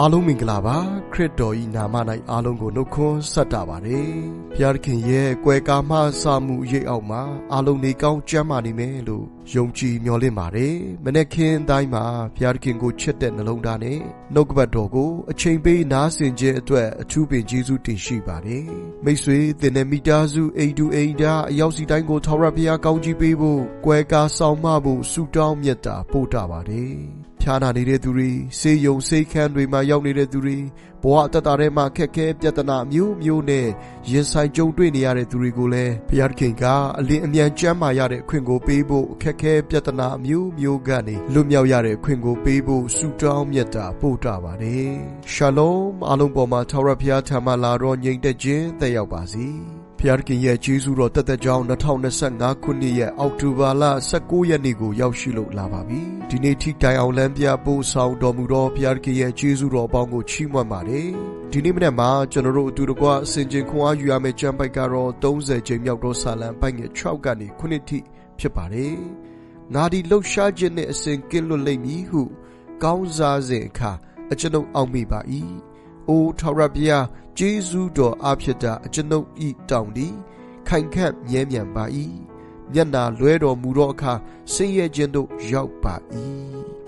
အားလုံးမင်္ဂလာပါခရစ်တော်ဤနာမ၌အားလုံးကိုနှုတ်ခွန်းဆက်တာပါတယ်ဘုရားသခင်ရဲ့ကွယ်ကာမစာမှုရိပ်အောက်မှာအားလုံးနေကောင်းကျမ်းမာနေမယ်လို့ယုံကြည်မျှော်လင့်ပါတယ်မနေ့ခင်တိုင်းမှာဘုရားသခင်ကိုချစ်တဲ့နှလုံးသားနဲ့နှုတ်ကပတ်တော်ကိုအချိန်ပေးနားဆင်ခြင်းအတွက်အထူးပင်ကျေးဇူးတင်ရှိပါတယ်မိတ်ဆွေသင်တဲ့မိသားစုအိမ်တူအိမ်သားအရောက်စီတိုင်းကိုထာဝရဘုရားကောင်းချီးပေးဖို့ကွယ်ကာဆောင်မဖို့ဆုတောင်းမြတ်တာပို့တာပါတယ် ဖြားနာနေတဲ့သူတွေစေယုံစေခန်းတွေမှာရောက်နေတဲ့သူတွေဘဝအတ္တထဲမှာခက်ခဲပြဿနာမျိုးမျိုးနဲ့ရင်ဆိုင်ကြုံတွေ့နေရတဲ့သူတွေကိုလည်းဘုရားခင်ကအလင်းအမြန်ကျမ်းမာရတဲ့အခွင့်ကိုပေးဖို့ခက်ခဲပြဿနာမျိုးမျိုးကနေလွတ်မြောက်ရတဲ့အခွင့်ကိုပေးဖို့ဆုတောင်းမြတ်တာပို့တာပါတယ်ရှာလုံအားလုံးပေါ်မှာထာဝရဘုရားထံမှလာတော့ညီမ့်သက်ခြင်းသက်ရောက်ပါစေ ဖျားခင်ရဲ့ကျေးဇူးတော်တက်တက်ကြောင်း2025ခုနှစ်ရဲ့အောက်တိုဘာလ19ရက်နေ့ကိုရောက်ရှိလို့လာပါပြီ။ဒီနေ့ထိတိုင်အောင်လမ်းပြပို့ဆောင်တော်မူသောဖျားခင်ရဲ့ကျေးဇူးတော်အပေါင်းကိုချီးမွမ်းပါတယ်။ဒီနေ့မနေ့မှာကျွန်တော်တို့အတူတကွအစဉ်ချင်းခွန်အားယူရမယ့်ကျမ်းပိုက်ကတော့30ချိန်မြောက်သောစာလံပိုက်ငယ်6ကနေခုနှစ်ထိဖြစ်ပါတယ်။ငါဒီလှုပ်ရှားခြင်းနဲ့အစဉ်ကင်းလွတ်လိမ့်မည်ဟု ကောင်းစားစဉ်အခါအကျွန်ုပ်အောက်မိပါ၏။ အိုထာဝရဘုရားကျေးဇူးတော်အဖြစ်တာအကျွန်ုပ်ဤတောင်းသည်ခိုင်ခန့်မြဲမြံပါ၏မျက်နာလွဲတော်မူသောအခါဆင်းရဲခြင်းတို့ရောက်ပါ၏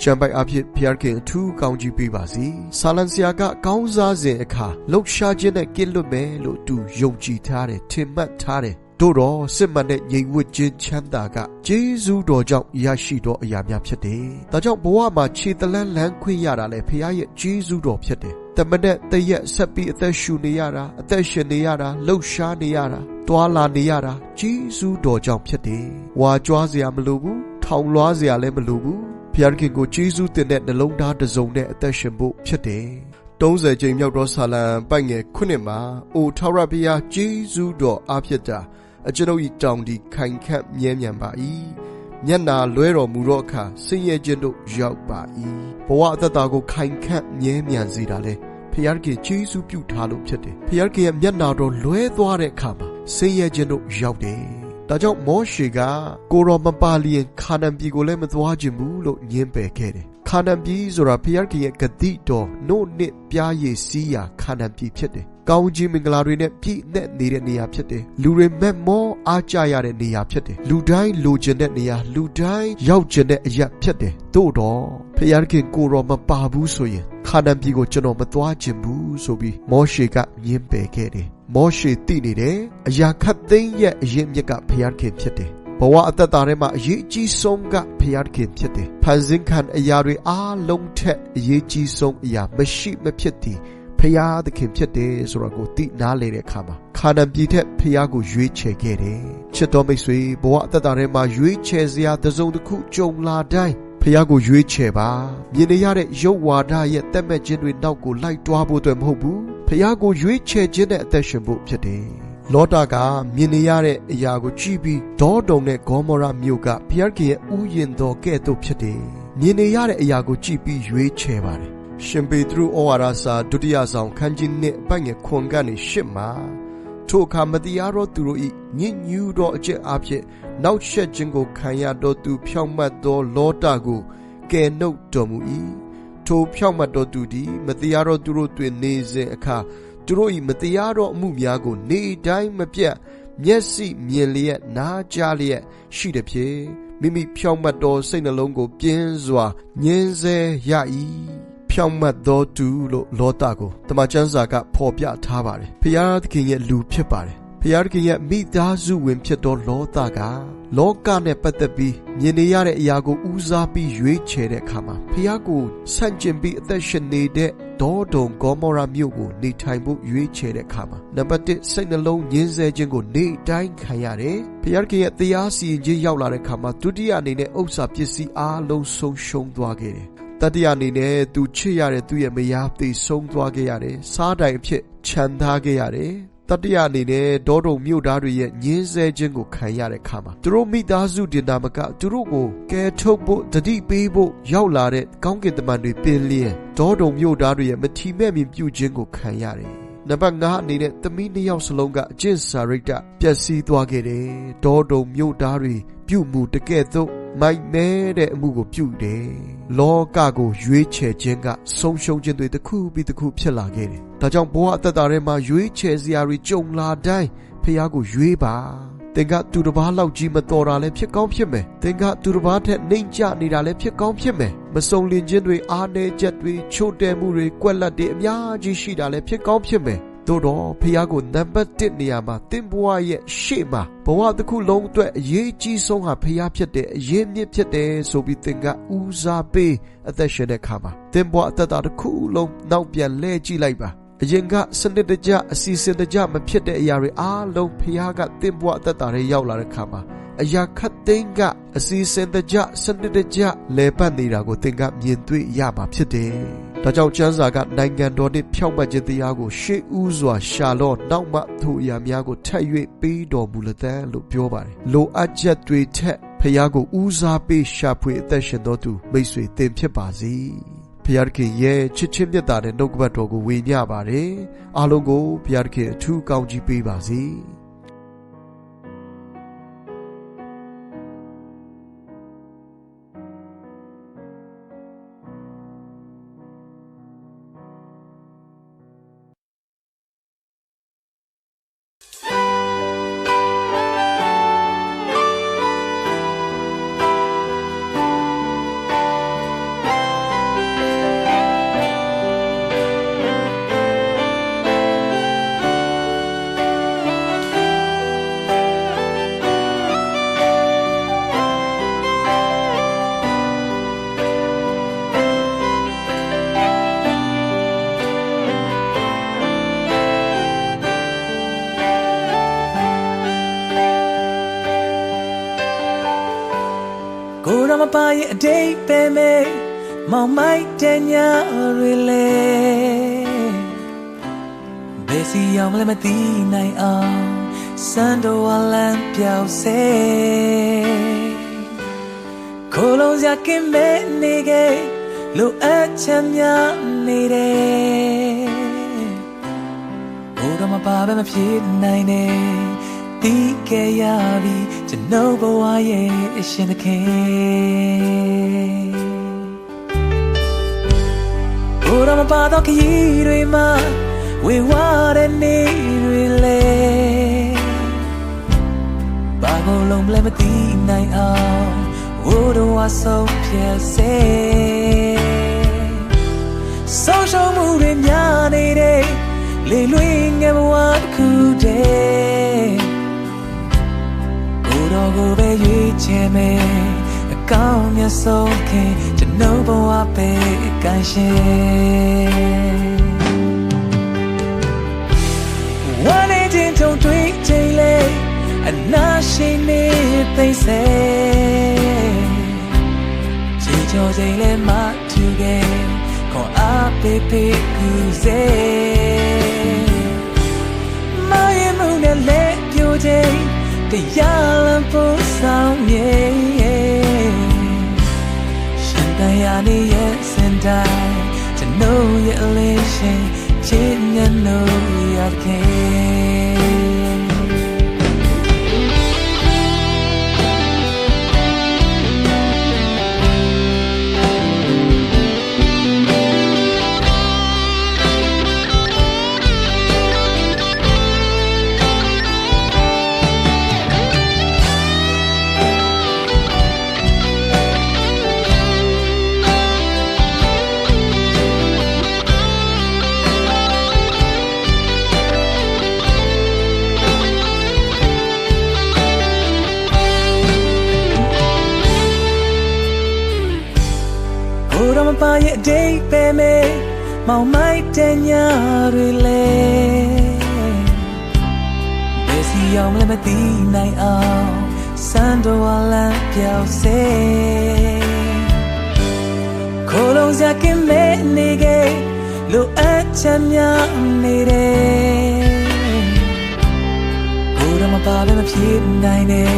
ချမ်းပိုက်အဖြစ်ဖျားခင်အထူးကောင်းကြီးပေးပါစေဆာလန်ဆရာကကောင်းစားစဉ်အခါလှုပ်ရှားခြင်းနဲ့ကင်းလွတ်မယ်လို့သူယုံကြည်ထားတယ်ထင်မှတ်ထားတယ် တို့တော့စစ်မှန်တဲ့ငြိမ်ဝှက်ခြင်းချမ်းသာကဂျေဇူးတော်ကြောင့်ရရှိသောအရာများဖြစ်တယ်။ဒါကြောင့်ဘဝမှာခြေတလန်းလန်းခွင့်ရတာလေဖခင်ရဲ့ဂျေဇူးတော်ဖြစ်တယ်။တမနဲ့တရက်ဆက်ပြီးအသက်ရှူနေရတာအသက်ရှင်နေရတာလှုပ်ရှားနေရတာတွာလာနေရတာဂျေဇူးတော်ကြောင့်ဖြစ်တယ်။ဝါကြွားစရာမလိုဘူး။ထောင်လွှားစရာလည်းမလိုဘူး။ဖခင်ကိုဂျေဇူးတင်တဲ့နှလုံးသားတစ်စုံနဲ့အသက်ရှင်ဖို့ဖြစ်တယ်။30ချိန်မြောက်သောဆာလံပိုက်ငယ်ခုနှစ်မှာအိုထာဝရဘုရားဂျေဇူးတော်အားဖြစ်တာ အကျွန်ုပ်၏တောင်းဒီခိုင်ခန့်မြဲမြံပါ၏မျက်နာလွဲတော်မူသောအခါဆင်းရဲခြင်းတို့ရောက်ပါ၏ဘဝအသက်တာကိုခိုင်ခန့်မြဲမြံစေတာလေဖျားခင်ဂျေစုပြုထားလို့ဖြစ်တယ်ဖျားခင်ရဲ့မျက်နာတော်လွဲသွားတဲ့အခါမှာဆင်းရဲခြင်းတို့ရောက်တယ်ဒါကြောင့်မောရှေကကိုရောမပါလျင်ခါနန်ပြည်ကိုလည်းမသွားခြင်းဘူးလို့ညင်းပယ်ခဲ့တယ်ခါနန်ပြည်ဆိုတာဖျားခင်ရဲ့ဂတိတော်နှုတ်နှစ်ပြားရည်စီးရာခါနန်ပြည်ဖြစ်တယ် ကောင်းခြင်းမင်္ဂလာတွေနဲ့ပြည့်နဲ့နေတဲ့နေရာဖြစ်တယ်လူတွေမဲ့မောအားကြရတဲ့နေရာဖြစ်တယ်လူတိုင်းလိုချင်တဲ့နေရာလူတိုင်းရောက်ချင်တဲ့အရာဖြစ်တယ်တို့တော့ဖခင်ကိုရောမပါဘူးဆိုရင်ခါနန်ပြည်ကိုကျွန်တော်မသွားချင်ဘူးဆိုပြီးမောရှေကညင်းပယ်ခဲ့တယ်မောရှေသိနေတယ်အရာခတ်သိမ်းရဲ့အရင်မြစ်ကဖခင်ဖြစ်တယ်ဘဝအသက်တာထဲမှာအရေးကြီးဆုံးကဖခင်ဖြစ်တယ်။ဖန်ဆင်းခံအရာတွေအားလုံးထက်အရေးကြီးဆုံးအရာမရှိမဖြစ်သည် ဖျားသခင်ဖြစ်တယ်ဆိုတော့ကိုသိနားလေတဲ့အခါမှာခါနန်ပြည်ထက်ဖျားကိုရွေးချယ်ခဲ့တယ်ချစ်တော်မိတ်ဆွေဘဝအသက်တာထဲမှာရွေးချယ်စရာတစ်စုံတစ်ခုကြုံလာတိုင်းဖျားကိုရွေးချယ်ပါမြင်နေရတဲ့ရုပ်ဝါဒရဲ့တက်မဲ့ခြင်းတွေနောက်ကိုလိုက်တွားဖို့အတွက်မဟုတ်ဘူးဖျားကိုရွေးချယ်ခြင်းနဲ့အသက်ရှင်ဖို့ဖြစ်တယ်လောတာကမြင်နေရတဲ့အရာကိုကြည့်ပြီးဒေါတုံနဲ့ဂေါမောရမြို့ကဖျားခင်ရဲ့ဥယျင်တော်ကဲ့သို့ဖြစ်တယ်မြင်နေရတဲ့အရာကိုကြည့်ပြီးရွေးချယ်ပါတယ် ရှင်ပေတရုဩဝါဒစာဒုတိယဆောင်ခန်းကြီးနှစ်အပိုင်ငယ်ခွန်ကနေရှစ်မှာထိုအခါမတရားသောသူတို့၏ညဉ့်ညူးသောအကျင့်အဖြစ်နောက်ဆက်ခြင်းကိုခံရသောသူဖြောင့်မတ်သောလောတာကိုကယ်နှုတ်တော်မူ၏ထိုဖြောင့်မတ်သောသူသည်မတရားသောသူတို့တွင်နေစဉ်အခါသူတို့၏မတရားသောအမှုများကို နေတိုင်းမပြတ်မျက်စိမြင်လျက်နားကြားလျက်ရှိသည်ဖြင့်မိမိဖြောင့်မတ်သောစိတ်နှလုံးကိုပြင်းစွာညှင်းဆဲရ၏ ဖြောင့်မတ်သောသူလို့လောတာကိုတမန်ကျမ်းစာကဖော်ပြထားပါတယ်ဖျားသခင်ရဲ့လူဖြစ်ပါတယ်ဖျားသခင်ရဲ့မိသားစုဝင်ဖြစ်သောလောတာကလောကနဲ့ပတ်သက်ပြီးမြင်နေရတဲ့အရာကိုဦးစားပြီးရွေးချယ်တဲ့အခါမှာဖျားကိုဆန့်ကျင်ပြီးအသက်ရှင်နေတဲ့ဒေါဒုံဂေါမောရာမြို့ကိုနေထိုင်ဖို့ရွေးချယ်တဲ့အခါမှာနံပါတ်1စိတ်နှလုံးညှင်းဆဲခြင်းကိုနေတိုင်းခံရတယ်။ဖျားခင်ရဲ့တရားစီရင်ခြင်းရောက်လာတဲ့အခါမှာဒုတိယအနေနဲ့ဥစ္စာပစ္စည်းအားလုံးဆုံးရှုံးသွားခဲ့တယ် တတိယအနေနဲ့သူချစ်ရတဲ့သူ့ရဲ့မယားသိဆုံးသွားခဲ့ရတယ်။စားတိုင်အဖြစ်ခြံထားခဲ့ရတယ်။တတိယအနေနဲ့ဒေါတုံမြို့သားတွေရဲ့ညင်းဆဲခြင်းကိုခံရတဲ့ခါမှာသူတို့မိသားစုတင်တာမကသူတို့ကိုကယ်ထုတ်ဖို့တတိပေးဖို့ရောက်လာတဲ့ကောင်းကင်တမန်တွေပင်လျင်ဒေါတုံမြို့သားတွေရဲ့မထီမဲ့မြင်ပြုခြင်းကိုခံရတယ်။ နနံပါတ်5အနေနဲ့သမီးနှစ်ယောက်စလုံးကအကျင့်စာရိတ္တပျက်စီးသွားခဲ့တယ်ဒေါတုံမြို့သားတွေပြုမှုတကဲ့သို့မိုက်မဲတဲ့အမှုကိုပြုတယ်လောကကိုရွေးချယ်ခြင်းကဆုံးရှုံးခြင်းတွေတစ်ခုပြီးတစ်ခုဖြစ်လာခဲ့တယ်ဒါကြောင့်ဘဝအသက်တာထဲမှာရွေးချယ်စရာတွေကြုံလာတိုင်းဖះကိုရွေးပါ သင်ကသူတစ်ပါးလောက်ကြီးမတော်တာလည်းဖြစ်ကောင်းဖြစ်မယ်သင်ကသူတစ်ပါးထက်နှိမ်ကျနေတာလည်းဖြစ်ကောင်းဖြစ်မယ်မစုံလင်ခြင်းတွေအားနည်းချက်တွေချို့တဲ့မှုတွေကွက်လက်တွေအများကြီးရှိတာလည်းဖြစ်ကောင်းဖြစ်မယ်တို့တော့ဖះကိုနံပါတ်1နေရာမှာသင်ဘဝရဲ့ရှေ့မှာဘဝတစ်ခုလုံးအတွက်အရေးကြီးဆုံးဟာဖះဖြစ်တယ်အရေးမြင့်ဖြစ်တယ်ဆိုပြီးသင်ကဦးစားပေးအသက်ရှင်တဲ့ခါမှာသင်ဘဝအသက်တာတစ်ခုလုံးနောက်ပြန်လှည့်ကြည့်လိုက်ပါ အရင်ကစနစ်တကျအစီအစဉ်တကျမဖြစ်တဲ့အရာတွေအားလုံးဖះကသင်ဘဝအသက်တာတွေရောက်လာတဲ့ခါမှာအရာခတ်သိမ်းကအစီအစဉ်တကျစနစ်တကျလဲပတ်နေတာကိုသင်ကမြင်တွေ့ရမှာဖြစ်တယ်။ဒါကြောင့်ကျမ်းစာကနိုင်ငံတော်နှင့်ဖြောင့်မတ်ခြင်းတရားကိုရှေးဥစွာရှာလော့နောက်မှထိုအရာများကိုထပ်၍ပေးတော်မူလသံလို့ပြောပါတယ်။လိုအပ်ချက်တွေထက်ဖះကိုဦးစားပေးရှာဖွေအသက်ရှင်တော်သူမိတ်ဆွေသင်ဖြစ်ပါစေ။ ဖျားခင်ရဲ့ချစ်ချင်းမြတ်တာတဲ့နှုတ်ကပတ်တော်ကိုဝေမျှပါတယ်အားလုံးကိုဖျားခင်အထူးကောင်းကြီးပေးပါစေ။။ ကိုရမပါရဲ့အတိတ်ပဲမေမောင်မိုက်တဲ့ညာတွေလေဘယ်စီရောက်မလဲမသိနိုင်အောင်စံတော်ဝလန်ပြောက်စေကိုလုံးစရာကင်းမဲ့နေခဲ့လိုအပ်ချက်များနေတယ်ကိုရမပါပဲမဖြစ်နိုင်နဲ့ တီးခဲ့ရပြီကျွန်တော်ဘဝရဲ့အရှင်သခင်ဘုရားမပါတော့ခရီးတွေမှာဝေဝါတဲ့နေတွေလေဘာကိုလုံးမလဲမသိနိုင်အောင်ဝိုးတော်ဝဆုံးဖြစ်စေဆုံးရှုံးမှုတွေများနေတဲ့လေလွင်ငယ်ဘဝတစ်ခုတည်း ကိုယ်တော်ကိုပဲရွေးချယ်မယ်အကောင်းမြတ်ဆုံးခင်ကျွန်တော်ဘဝပဲကန်ရှင်ဝမ်းနေခြင်းကြုံတွေ့ချိန်လေအနာရှိနေသိစေချီချိုချိန်လေမတူခဲ့ခေါ်အားပေးပေးကူစေမယမှုနဲ့လက်ပြိုချိန် တရားလမ်းဖို့ဆောင်မြေရှင်တရားနေရဲ့စင်တိုင်းကျွန်တော်ရဲ့အလေးရှင်ချစ်မြတ်လို့ရခဲ့ ပါရဲ့အတိတ်ပဲမေမောင်မိုက်တဲ့ညာတွေလေဘယ်စီအောင်လဲမသိနိုင်အောင်စံတော်ဝလန်ပြောက်စေကိုယ်လုံးစကင်းမဲ့နေခဲ့လိုအပ်ချက်များနေတယ်ကိုယ်တော်မပါလည်းမဖြစ်နိုင်နဲ့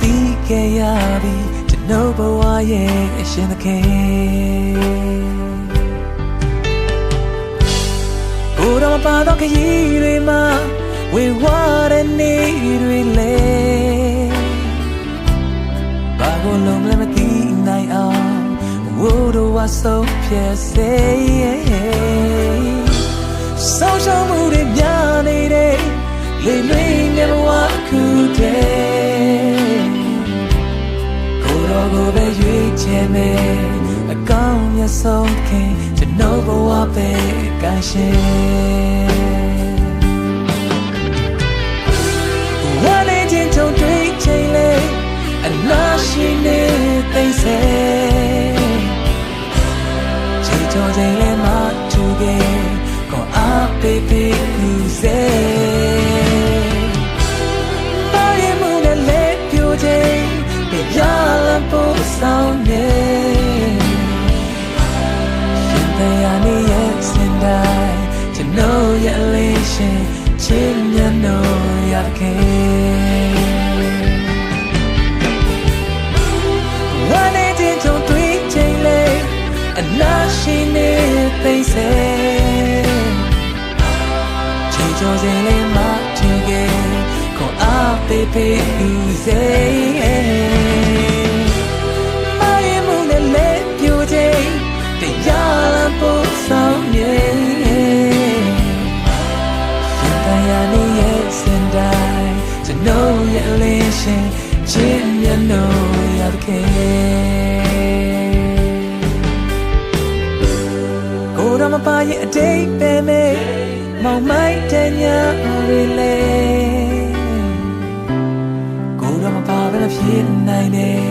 တီးခဲ့ရပြီကျွ န်တော်ဘဝရဲ့အရှင်သခင်ကိုယ်တော်မပါတော့ခရီးတွေမှာဝေဝါတဲ့နေတွေလေဘာကိုလုံးလည်းမသိနိုင်အောင်ဝိုးတော့ဝါဆုံးဖြစ်စေဆုံးရှုံးမှုတွေများနေတဲ့လေလွင်ငယ်ဘဝတစ်ခုတည်းကိုယ် တော်ကိုပဲရွေးချယ်မယ်အကောင်းမြတ်ဆုံးခင်ကျွန်တော်ဘဝပဲကရှင်ဝမ်းနေခြင်းကြုံတွေ့ချိန်လေအလားရှိနေသိစေချေချောချိန်လေ ဆောင်နေတရားနေရဲ့စင်တိုင်းကျွန်တော်ရဲ့အလေးရှင်ချင်းမျက်နှာရခဲ့ဝမ်းနေတဲ့ကြုံတွေ့ချိန်လေအနာရှိနေသိစေချီချောစင်လေးမချင်ခဲ့ခွန်အားပေးပေးဦးစေ ဆောင်နေရှင်တရားနေရဲ့စင်တိုင်းကျွန်တော်ရဲ့အလေးရှင်ချင်းမျက်နှာရတဲ့ကိုယ်တော်မပါရဲ့အတိတ်ပဲမေမောင်မိုက်တဲ့ညာရီလေကိုယ်တော့မပါဘဲဖြစ်နိုင်တယ်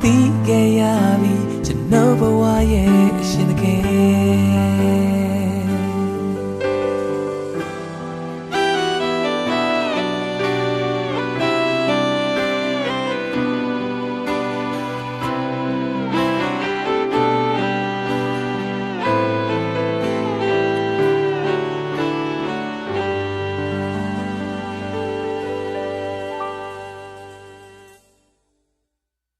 ပြီးခဲ့ရပြီကျွန်တော်ဘဝရဲ့အရှင်သခင်